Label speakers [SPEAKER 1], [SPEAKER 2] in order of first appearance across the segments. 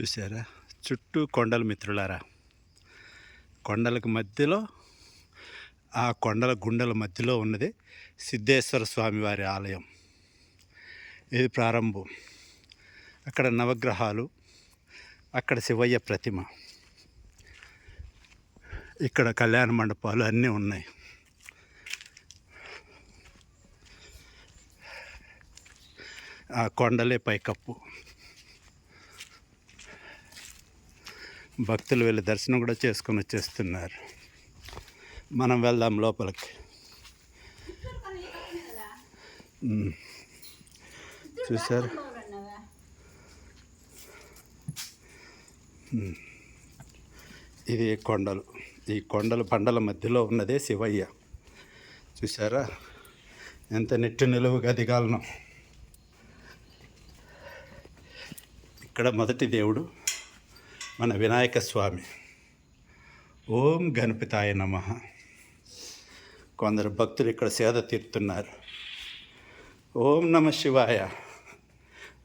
[SPEAKER 1] చూసారా చుట్టూ కొండల మిత్రులారా. కొండలకు మధ్యలో ఆ కొండల గుండెల మధ్యలో ఉన్నది సిద్ధేశ్వర స్వామి వారి ఆలయం. ఇది ప్రారంభం. అక్కడ నవగ్రహాలు అక్కడ శివయ్య ప్రతిమ. ఇక్కడ కళ్యాణ మండపాలు అన్నీ ఉన్నాయి. ఆ కొండలే పైకప్పు. భక్తులు వెళ్ళి దర్శనం కూడా చేసుకొని వచ్చేస్తున్నారు. మనం వెళ్దాం లోపలికి. చూసారు ఇది కొండలు. ఈ కొండలు పండల మధ్యలో ఉన్నదే శివయ్య. చూసారా ఎంత నెట్టు నిలువుగా దిగాలను. ఇక్కడ మొదటి దేవుడు మన వినాయక స్వామి. ఓం గణపతాయ నమ. కొందరు భక్తులు ఇక్కడ సేద తీరుతున్నారు. ఓం నమ శివాయ.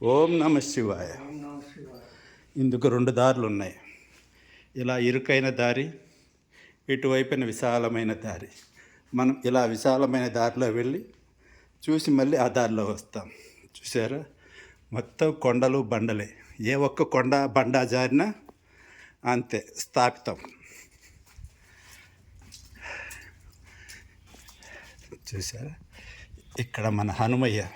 [SPEAKER 1] ఓం నమ శివాయ. ఇందుకు రెండు దారులు ఉన్నాయి. ఇలా ఇరుకైన దారి ఇటువైపున విశాలమైన దారి. మనం ఇలా విశాలమైన దారిలో వెళ్ళి చూసి మళ్ళీ ఆ దారిలో వస్తాం. చూసారా మొత్తం కొండలు బండలే. ఏ ఒక్క కొండ బండ జారినా అంతే స్థాపితం చూసారా ఇక్కడ మన హనుమయ్య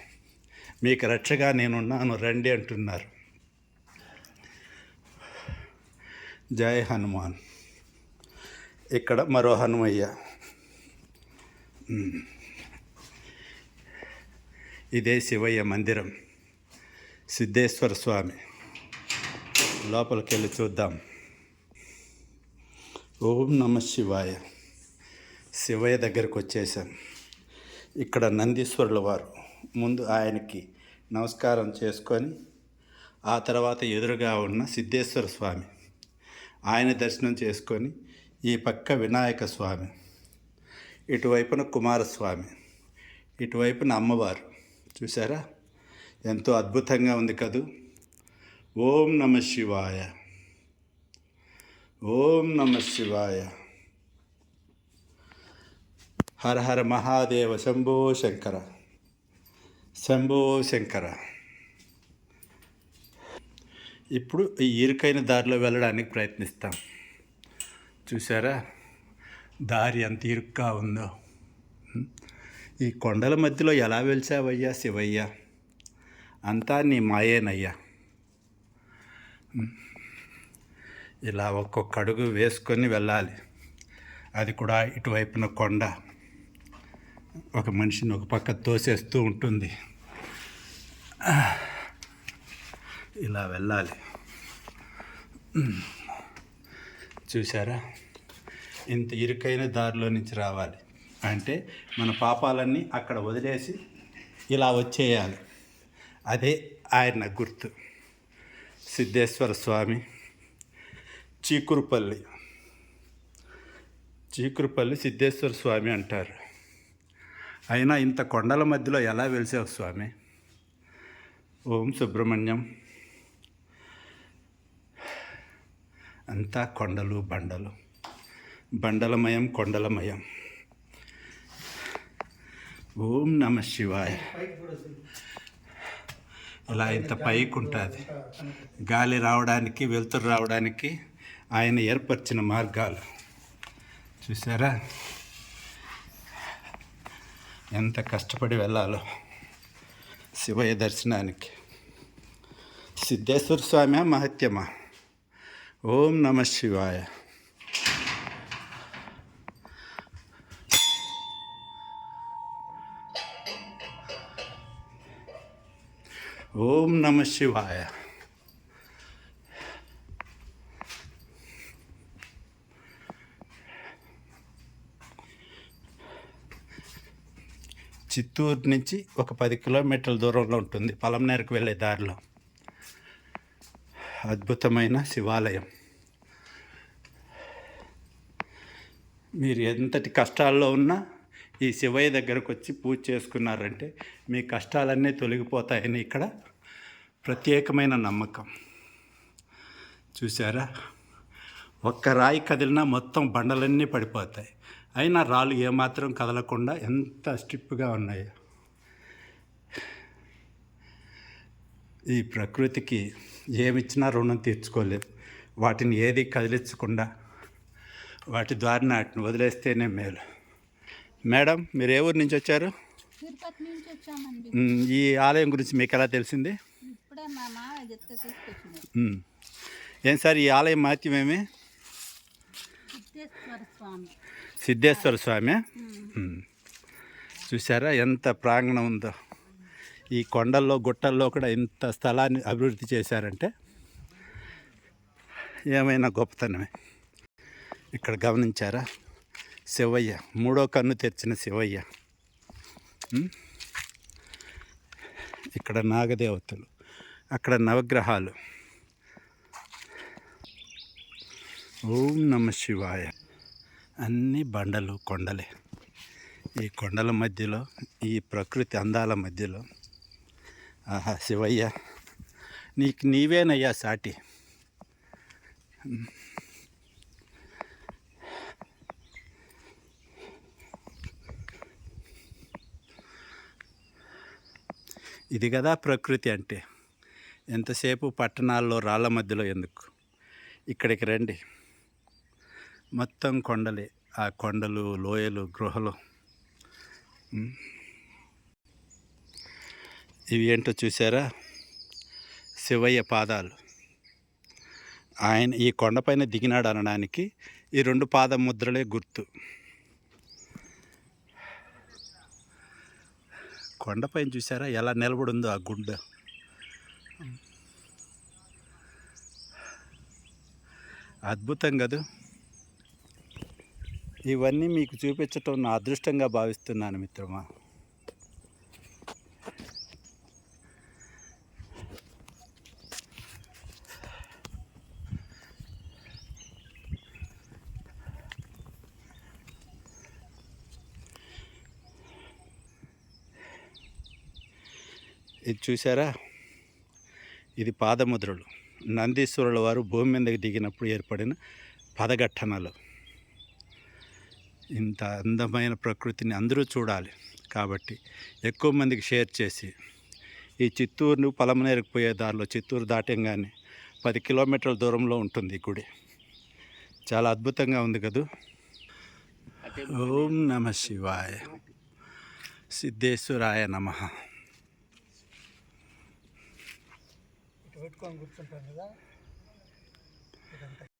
[SPEAKER 1] మీకు రక్షగా నేనున్నాను రండి అంటున్నారు. జై హనుమాన్. ఇక్కడ మరో హనుమయ్య. ఇదే శివయ్య మందిరం. సిద్ధేశ్వర స్వామి. లోపలికి వెళ్ళి చూద్దాం. ఓం నమ శివాయ. శివయ్య దగ్గరకు వచ్చేసాను ఇక్కడ నందీశ్వరుల వారు. ముందు ఆయనకి నమస్కారం చేసుకొని ఆ తర్వాత ఎదురుగా ఉన్న సిద్ధేశ్వర స్వామి. ఆయన దర్శనం చేసుకొని ఈ పక్క వినాయక స్వామి. ఇటువైపున కుమారస్వామి. ఇటువైపున అమ్మవారు. చూసారా ఎంతో అద్భుతంగా ఉంది కదూ. ఓం నమ శివాయ. ఓం నమ శివాయ. హర హర మహాదేవ శంభో శంకర. శంభో శంకర. ఇప్పుడు ఈ ఇరుకైన దారిలో వెళ్ళడానికి ప్రయత్నిస్తాం. చూసారా దారి ఎంత ఇరుగ్గా ఉందో. ఈ కొండల మధ్యలో ఎలా వెలిచావయ్యా శివయ్య? అంతా నీ మాయేనయ్యా. ఇలా ఒక్కొక్క అడుగు వేసుకొని వెళ్ళాలి. అది కూడా ఇటువైపున కొండ. ఒక మనిషిని ఒక పక్క తోసేస్తూ ఉంటుంది. ఇలా వెళ్ళాలి. చూసారా ఇంత ఇరుకైన దారిలో నుంచి రావాలి. అంటే మన పాపాలన్నీ అక్కడ వదిలేసి ఇలా వచ్చేయాలి. అదే ఆయన గుర్తు. సిద్ధేశ్వర స్వామి చీకురుపల్లి. చీకురుపల్లి సిద్ధేశ్వర స్వామి అంటారు. అయినా ఇంత కొండల మధ్యలో ఎలా వెలిసావు స్వామి? ఓం సుబ్రహ్మణ్యం. అంతా కొండలు బండలు. బండలమయం కొండలమయం. ఓం నమ శివాయ. ఇలా ఇంత పైకి ఉంటుంది గాలి రావడానికి వెలుతురు రావడానికి ఆయన ఏర్పరిచిన మార్గాలు. చూసారా ఎంత కష్టపడి వెళ్ళాలో శివయ్య దర్శనానికి. సిద్ధేశ్వర స్వామి మహత్యమా? ఓం నమ శివాయ. ఓం నమ శివాయ. చిత్తూరు నుంచి ఒక పది కిలోమీటర్ల దూరంలో ఉంటుంది. పలంనేరుకు వెళ్ళే దారిలో. అద్భుతమైన శివాలయం. మీరు ఎంతటి కష్టాల్లో ఉన్నా ఈ శివయ్య దగ్గరకు వచ్చి పూజ చేసుకున్నారంటే మీ కష్టాలన్నీ తొలగిపోతాయని ఇక్కడ ప్రత్యేకమైన నమ్మకం. చూసారా ఒక్క రాయి కదిలినా మొత్తం బండలన్నీ పడిపోతాయి. అయినా రాళ్ళు ఏమాత్రం కదలకుండా ఎంత స్ట్రిప్గా ఉన్నాయో. ఈ ప్రకృతికి ఏమిచ్చినా రుణం తీర్చుకోలేం. వాటిని ఏది కదిలించకుండా వాటి ద్వారా వాటిని వదిలేస్తేనే మేలు. మేడం మీరు ఏ ఊరు నుంచి వచ్చారు? ఈ ఆలయం గురించి మీకు ఎలా తెలిసింది. ఏం సార్ ఈ ఆలయం మహత్యం ఏమి?
[SPEAKER 2] సిద్ధేశ్వర స్వామి.
[SPEAKER 1] చూసారా ఎంత ప్రాంగణం ఉందో. ఈ కొండల్లో గుట్టల్లో కూడా ఇంత స్థలాన్ని అభివృద్ధి చేశారంటే ఏమైనా గొప్పతనమే. ఇక్కడ గమనించారా? శివయ్య మూడో కన్ను తెరిచిన శివయ్య? ఇక్కడ నాగదేవతలు అక్కడ నవగ్రహాలు. ఓం నమ శివాయ. అన్ని బండలు కొండలే. ఈ కొండల మధ్యలో ఈ ప్రకృతి అందాల మధ్యలో ఆహా శివయ్య నీకు నీవేనయ్యా సాటి. ఇది కదా ప్రకృతి అంటే. ఎంతసేపు పట్టణాల్లో రాళ్ళ మధ్యలో ఎందుకు? ఇక్కడికి రండి. మొత్తం కొండలే. ఆ కొండలు లోయలు గృహలు. ఇవి ఏంటో చూసారా శివయ్య పాదాలు. ఆయన ఈ కొండపైన దిగినాడు అనడానికి ఈ రెండు పాద ముద్రలే గుర్తు. కొండపైన చూసారా ఎలా నిలబడిందో ఆ గుండె అద్భుతం కదా? ఇవన్నీ మీకు చూపించటం నా అదృష్టంగా భావిస్తున్నాను మిత్రమా. ఇది చూసారా? ఇది పాదముద్రలు. నందీశ్వరుల వారు భూమి మీదకి దిగినప్పుడు ఏర్పడిన పదఘట్టనలు. ఇంత అందమైన ప్రకృతిని అందరూ చూడాలి. కాబట్టి ఎక్కువ మందికి షేర్ చేసి ఈ చిత్తూరును పలమనేరుకు పోయే దారిలో చిత్తూరు దాటంగానే పది కిలోమీటర్ల దూరంలో ఉంటుంది ఈ గుడి. చాలా అద్భుతంగా ఉంది కదూ? ఓం నమ శివాయ. సిద్ధేశ్వరాయ నమ.
[SPEAKER 3] పెట్టుకొని కూర్చుంటాం కదా.